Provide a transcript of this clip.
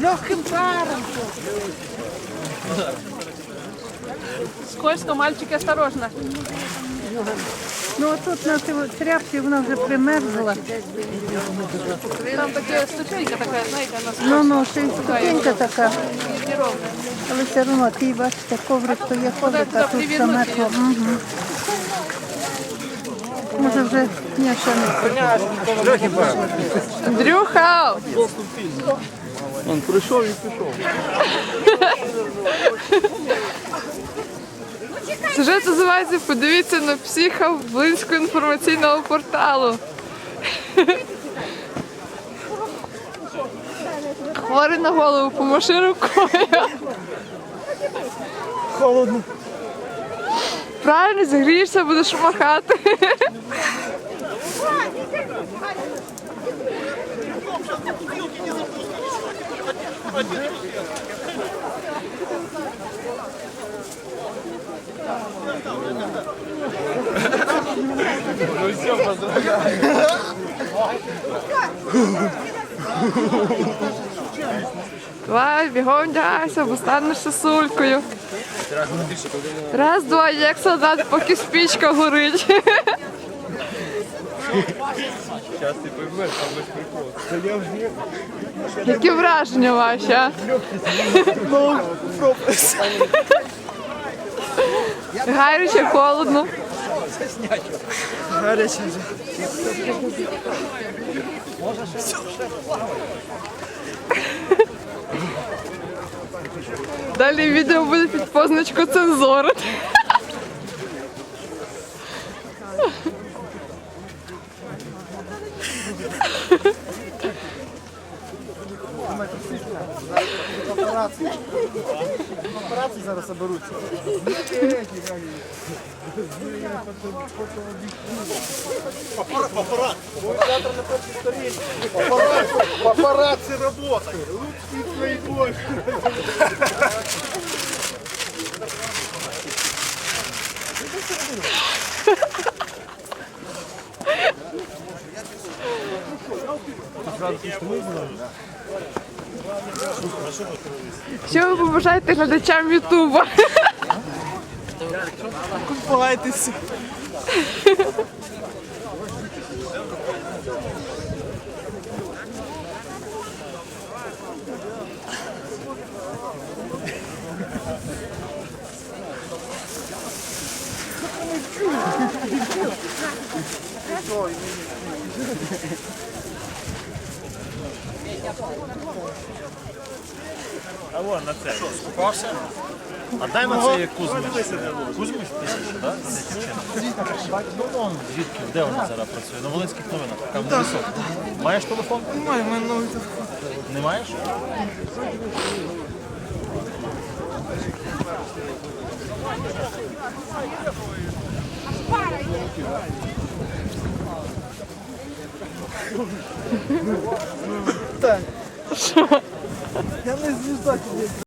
Легким паром. Скользко, мальчики, осторожно. Ну тут на цій тряпці вона вже примерзла. Там таке ступенька така, знаєте, вона Ну, ну, ще й ступенька така. неровна. Але все одно, ті, бачите, коврик то є коврик, а тут мертво. Угу. Може вже, ні, ще не. Андрюха! Он прийшов і пішов. Сюжет називається Подивіться на психа близько інформаційного порталу. Хворий на голову, помаши рукою. Холодно. Правильно, зігрієшся, будеш махати. Давай, бігом вдягайся, бо станеш сосулькою. Раз, два, як солдат, поки спічка горить. Зараз ти поймеш, там без приколу. Які враження ваші? а? Гаряче, холодно. Гаряче. Далі відео буде під позначку цензури. Операції зараз заберуться. Апарат. Завтра на першій сторінці. Апарат. Апарат це робота. Луцький твої бой. Що ви побажаєте глядачам Ютуба? Купайтеся. А вон на це. Скупався? А дай на це Кузьмич. Кузьмич так? Звідки, де вона зараз працює? На Волинських новинах, там на висок. Маєш телефон? Маю, мене новий Не маєш? Я не звізда.